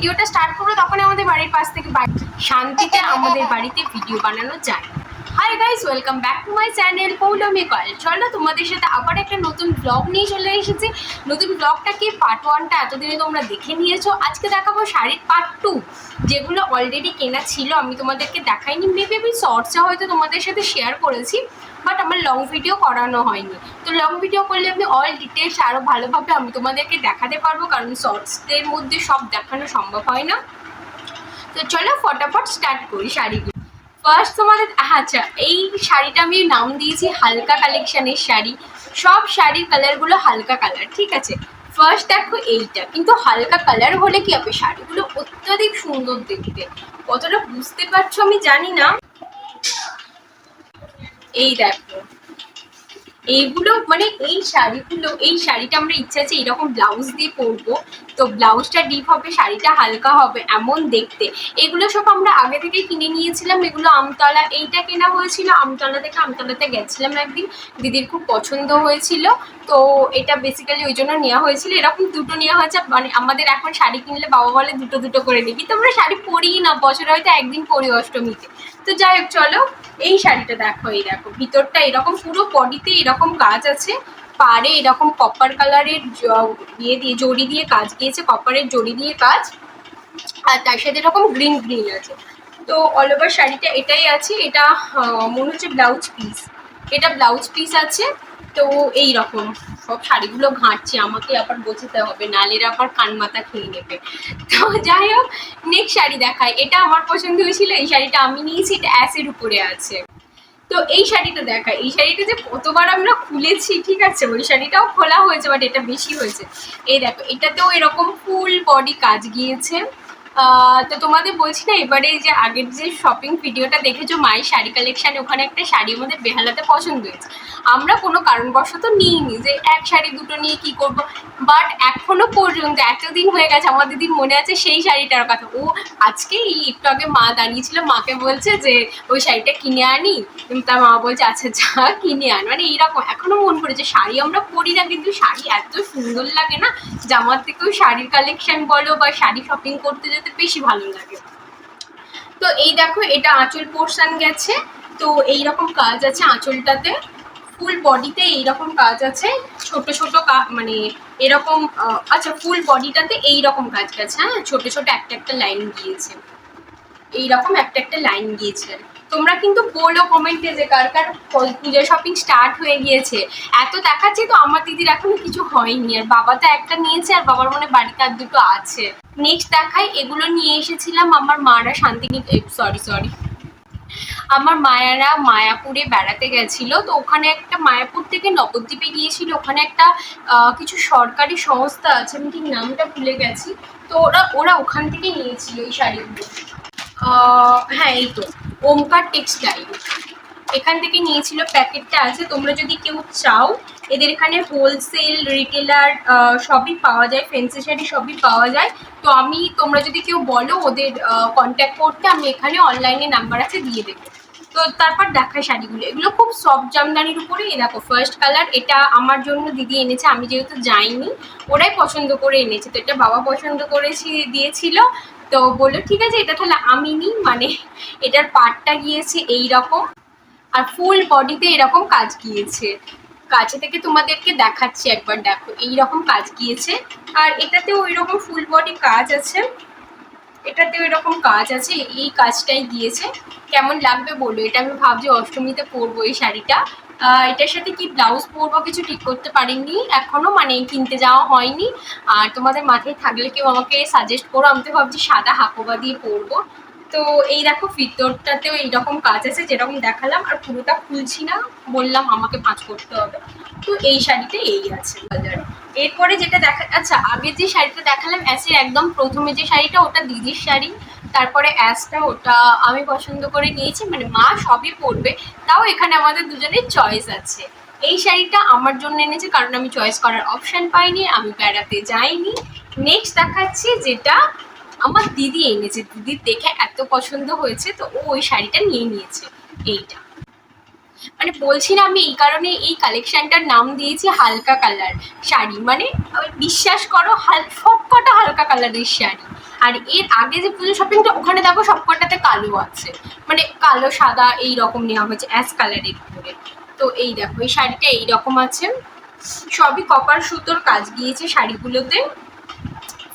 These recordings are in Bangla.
ভিডিওটা স্টার্ট করব তখন আমাদের বাড়ির পাশ থেকে বাড়ি শান্তিতে আমাদের বাড়িতে ভিডিও বানানো যায়। Hi guys welcome back to my channel Poulami Koyel চলো তোমাদের সাথে আবার একটা নতুন ব্লগ নিয়ে চলে এসেছি। নতুন ব্লগটাকে পার্ট ওয়ানটা এতদিনে তোমরা দেখে নিয়েছো। আজকে দেখাবো শাড়ির পার্ট টু যেগুলো অলরেডি কেনা ছিল। আমি তোমাদেরকে দেখাইনি। মেবি আমি শর্টসে হয়তো তোমাদের সাথে শেয়ার করেছি বাট আমার লং ভিডিও করানো হয়নি। তো লং ভিডিও করলে আমি অল ডিটেলস আরও ভালোভাবে আমি তোমাদেরকে দেখাতে পারব, কারণ শর্টসদের মধ্যে সব দেখানো সম্ভব হয় না। তো চলো ফটাফট স্টার্ট করি শাড়িগুলো। ফার্স্ট তোমাদের আচ্ছা এই শাড়িটা আমি নাম দিয়েছি হালকা কালেকশনের শাড়ি। সব শাড়ির কালারগুলো হালকা কালার ঠিক আছে? ফার্স্ট দেখো এইটা, কিন্তু হালকা কালার হলে কি হবে? শাড়িগুলো অত্যাধিক সুন্দর দেখতে। কতটা বুঝতে পারছ আমি জানি না। এই দেখো এইগুলো মানে এই শাড়িগুলো, এই শাড়িটা আমরা ইচ্ছা আছে এরকম ব্লাউজ দিয়ে পরবো। তো ব্লাউজটা ডিপ হবে, শাড়িটা হালকা হবে, এমন দেখতে। এগুলো সব আমরা আগে থেকে কিনে নিয়েছিলাম, এগুলো আমতলা, এইটা কেনা হয়েছিল, আমতলা থেকে আমতলাতে গেছিলাম একদিন। দিদির খুব পছন্দ হয়েছিল, তো এটা বেসিক্যালি ওই জন্য নেওয়া হয়েছিল। এরকম দুটো নেওয়া হয়েছে মানে আমাদের এখন শাড়ি কিনলে বাবা বলে দুটো দুটো করে নিবি। তো আমরা শাড়ি পরিই না, বছরে হয়তো একদিন পরি অষ্টমীতে। তো যাই হোক, চলো। এই শাড়িটা দেখো, এই দেখো, ভিতরটা এরকম, পুরো বডিতে এরকম কাজ আছে। পাড়ে এরকম কপার কালারের ইয়ে দিয়ে জড়ি দিয়ে কাজ দিয়েছে কপারের জড়ি দিয়ে কাজ। আর তার সাথে এরকম গ্রিন গ্রিন আছে। তো অল ওভার শাড়িটা এটাই আছে, এটা মনে হচ্ছে ব্লাউজ পিস এটা ব্লাউজ পিস আছে, তো এই রকম সব শাড়িগুলো ঘাঁটছে, আমাকে আবার বোঝাতে হবে, নালের আবার কান মাথা খেয়ে নেবে। তো যাই হোক নেক্সট শাড়ি দেখায় এটা আমার পছন্দ হয়েছিল, এই শাড়িটা আমি নিয়েছি, এটা অ্যাসের উপরে আছে। তো এই শাড়িটা দেখা এই শাড়িটা যে কতবার আমরা খুলেছি, ঠিক আছে? ওই শাড়িটাও খোলা হয়েছে বাট এটা বেশি হয়েছে। এই দেখো, এটাতেও এরকম ফুল বডি কাজ গিয়েছে। তো তোমাদের বলছি না, এবারে যে আগের যে শপিং ভিডিওটা দেখেছ, মায়ের শাড়ি কালেকশানে ওখানে একটা শাড়ি আমাদের বেহালাতে পছন্দ হয়েছে। আমরা কোনো কারণবশত নিইনি যে এক শাড়ি, দুটো নিয়ে কি করব। বাট এখনও পর্যন্ত, এতদিন হয়ে গেছে, আমার দিদির মনে আছে সেই শাড়িটার কথা। ও আজকে এই একটু আগে মা দাঁড়িয়েছিল, মাকে বলছে যে, ওই শাড়িটা কিনে আনি। তার মা বলছে আচ্ছা যা কিনে আন। মানে এইরকম, এখনও মন করেছে শাড়ি আমরা পরি না, কিন্তু শাড়ি এত সুন্দর লাগে না। জামার থেকেও শাড়ির কালেকশন বলো বা শাড়ি শপিং করতে যেতে বেশি ভালো লাগে। তো এই দেখো, এটা আঁচল পোর্শন গেছে। তো এই রকম কাজ আছে আঁচলটাতে। ফুল বডিতে এইরকম কাজ আছে। ছোট ছোট মানে এরকম আচ্ছা ফুল বডিটাতে এই রকম কাজ গেছে হ্যাঁ? ছোট ছোট একটা একটা লাইন গিয়েছে। এইরকম একটা একটা লাইন গিয়েছে তোমরা কিন্তু বলো কমেন্টে যে কার কার পূজা শপিং স্টার্ট হয়ে গিয়েছে। এত দেখাচ্ছে তো আমার দিদির এখনও কিছু হয়নি। আর বাবা তো একটা নিয়েছে, আর বাবার মনে বাড়িতে আর দুটো আছে। নেক্সট দেখাই, এগুলো নিয়ে এসেছিলাম আমার মারা শান্তিনিক সরি সরি আমার মায়ারা মায়াপুরে বেড়াতে গেছিল। তো ওখানে একটা মায়াপুর থেকে নবদ্বীপে গিয়েছিল। ওখানে একটা কিছু সরকারি সংস্থা আছে, আমি ঠিক নামটা ভুলে গেছি। তো ওরা ওরা ওখান থেকে নিয়েছিল এই শাড়িগুলো। হ্যাঁ এই তো। ওমকার টেক্সটাইল। এখান থেকে নিয়েছিল প্যাকেটটা আছে, তোমরা যদি কেউ চাও, এদের এখানে হোলসেল রিটেলার সবই পাওয়া যায় ফেন্সি শাড়ি সবই পাওয়া যায়। তো আমি, তোমরা যদি কেউ বলো, ওদের কন্ট্যাক্ট করতে আমি এখানে অনলাইনে নাম্বার আছে দিয়ে দেবো। তো তারপর দেখাই শাড়িগুলো। এগুলো খুব সফট জামদানির উপরে। এ দেখো ফার্স্ট কালার এটা আমার জন্য দিদি এনেছে। আমি যেহেতু যাইনি, ওরাই পছন্দ করে এনেছে। তো এটা বাবা পছন্দ করেছি, দিয়েছিল। তো বলল, ঠিক আছে, এটা তাহলে আমি নিই। মানে এটার পাটটা গিয়েছে এই রকম আর ফুল বডিতে এরকম কাজ গিয়েছে। কাছে থেকে তোমাদেরকে দেখাচ্ছি একবার, দেখো। এই রকম কাজ গিয়েছে। আর এটাতেও ওই রকম ফুল বডি কাজ আছে। এটাতেও এরকম কাজ আছে, এই কাজটাই দিয়েছে। কেমন লাগবে বলো? এটা আমি ভাবছি অষ্টমীতে পরবো এই শাড়িটা। এটার সাথে কি ব্লাউজ পরবো কিছু ঠিক করতে পারিনি, এখনও মানে কিনতে যাওয়া হয়নি। আর তোমাদের মাথায় থাকলে কেউ আমাকে সাজেস্ট করো, আমি তো ভাবছি সাদা হাকোবা দিয়ে পরবো। তো এই দেখো ভিতরটাতেও এইরকম কাজ আছে, যেরকম দেখালাম, আর পুরোটা খুলছি না, বললাম আমাকে পাঁচ করতে হবে। তো এই শাড়িতে এই আছে এরপরে যেটা দেখা আচ্ছা আগে যে শাড়িটা দেখালাম অ্যাসের একদম প্রথমে যে শাড়িটা, ওটা দিদির শাড়ি। তারপরে অ্যাসটা ওটা আমি পছন্দ করে নিয়েছি মানে মা সবই পরবে, তাও এখানে আমাদের দুজনের চয়েস আছে। এই শাড়িটা আমার জন্য এনেছে, কারণ আমি চয়েস করার অপশান পাইনি, আমি বেড়াতে যাইনি। নেক্সট দেখাচ্ছি যেটা আমার দিদি এনেছে দিদির দেখে এত পছন্দ হয়েছে, তো ও ওই শাড়িটা নিয়ে নিয়েছে, এইটা। মানে বলছি না আমি এই কারণে এই কালেকশনটার নাম দিয়েছি হালকা কালার শাড়ি। মানে বিশ্বাস করো, হাল সব কটা হালকা কালারের শাড়ি। আর এর আগে যে পুজো শপিংটা ওখানে দেখো সবকটাতে কালো আছে। মানে কালো, সাদা এই রকম নেওয়া হয়েছে অ্যাশ কালারের উপরে। তো এই দেখো, এই শাড়িটা এই রকম আছে। সবই কপার সুতোর কাজ গিয়েছে শাড়িগুলোতে।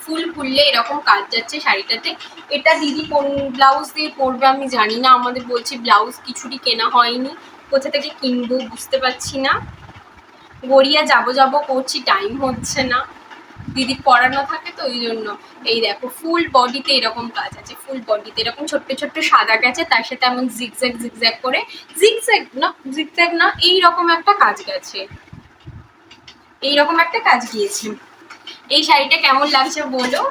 ফুল ফুললে এরকম কাজ যাচ্ছে শাড়িটাতে। এটা দিদি কোন ব্লাউজ দিয়ে পরবে আমি জানি না। আমাদের বলছি ব্লাউজ কিছুরই কেনা হয়নি। কোথা থেকে কিনবো বুঝতে পারছি না। গড়িয়া যাব যাব করছি টাইম হচ্ছে না। দিদি পড়ানো থাকে তো ওই জন্য। এই দেখো ফুল বডিতে এরকম কাজ আছে ফুল বডিতে এরকম ছোট্ট ছোট্ট সাদা গেছে, তার সাথে এমন জিগজ্যাগ জিগজ্যাগ করে। জিগজ্যাগ না জিগজ্যাগ না এই রকম একটা কাজ গেছে। এই রকম একটা কাজ গিয়েছে। এই শাড়িটা কেমন লাগছে বলো?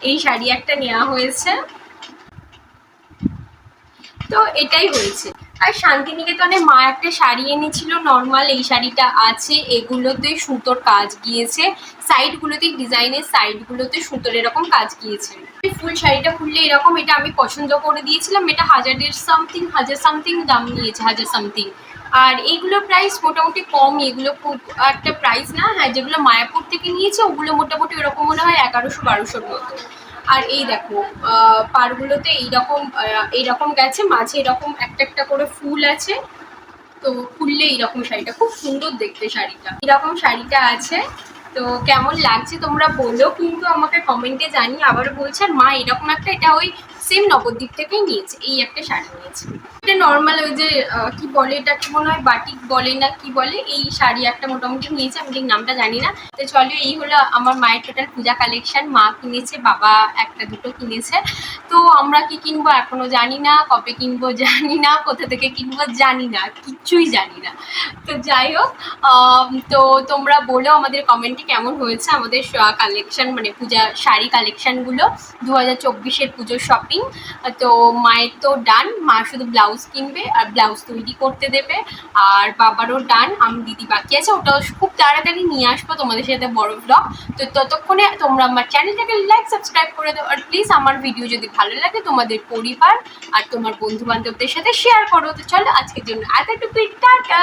এই শাড়ি একটা নেওয়া হয়েছে। তো এটাই হয়েছে। আর শান্তিনিকেতনে মা একটা শাড়ি এনেছিল নর্মাল এই শাড়িটা আছে। এগুলোতে সুতোর কাজ গিয়েছে। সাইডগুলোতে ডিজাইনের সাইডগুলোতে সুতোর এরকম কাজ গিয়েছে। ফুল শাড়িটা খুললে এরকম, এটা আমি পছন্দ করে দিয়েছিলাম। এটা হাজারের সামথিং হাজার সামথিং দাম নিয়েছে, হাজার সামথিং আর এইগুলো প্রাইস মোটামুটি কম, এগুলো খুব একটা প্রাইস না। হ্যাঁ যেগুলো মায়াপুর থেকে নিয়েছে, ওগুলো মোটামুটি ওরকম মনে হয় এগারোশো বারোশোর মতো আর এই দেখো পারগুলোতে এইরকম এইরকম গেছে, মাঝে এরকম একটা একটা করে ফুল আছে। তো খুললে এইরকম শাড়িটা, খুব সুন্দর দেখতে শাড়িটা। এরকম শাড়িটা আছে। তো কেমন লাগছে তোমরা বলো, কিন্তু আমাকে কমেন্টে জানি আবার বলছে, আর মা, এরকম একটা এটা ওই সেম নবদ্বীপ থেকেই নিয়েছে, এই একটা শাড়ি নিয়েছে। এটা নর্মাল ওই যে কি বলে এটা, কি মনে হয় বাটিক বলে না কি বলে, এই শাড়ি একটা মোটামুটি নিয়েছে, আমি ঠিক নামটা জানি না। তো চলো, এই হলো আমার মায়ের টোটাল পূজা কালেকশন মা কিনেছে, বাবা একটা দুটো কিনেছে। তো আমরা কি কিনবো এখনও জানি না, কবে কিনবো জানি না, কোথা থেকে কিনবো জানি না, কিচ্ছুই জানি না। তো যাই হোক তো তোমরা বলো আমাদের কমেন্টে কেমন হয়েছে আমাদের কালেকশন মানে পূজা, শাড়ি কালেকশনগুলো দু হাজার চব্বিশের পুজোর শপিং তো মায়ের তো ডান মা শুধু ব্লাউজ কিনবে আর ব্লাউজ তৈরি করতে দেবে। আর বাবারও ডান আমি দিদি বাকি আছে। ওটা খুব তাড়াতাড়ি নিয়ে আসব তোমাদের সাথে বড় ব্লগ তো ততক্ষণে তোমরা আমার চ্যানেলটাকে লাইক সাবস্ক্রাইব করে দাও। আর প্লিজ আমার ভিডিও যদি ভালো লাগে, তোমাদের পরিবার আর তোমার বন্ধু বান্ধবদের সাথে শেয়ার করো। তো চলো, আজকের জন্য এতটুকুই। টাটা!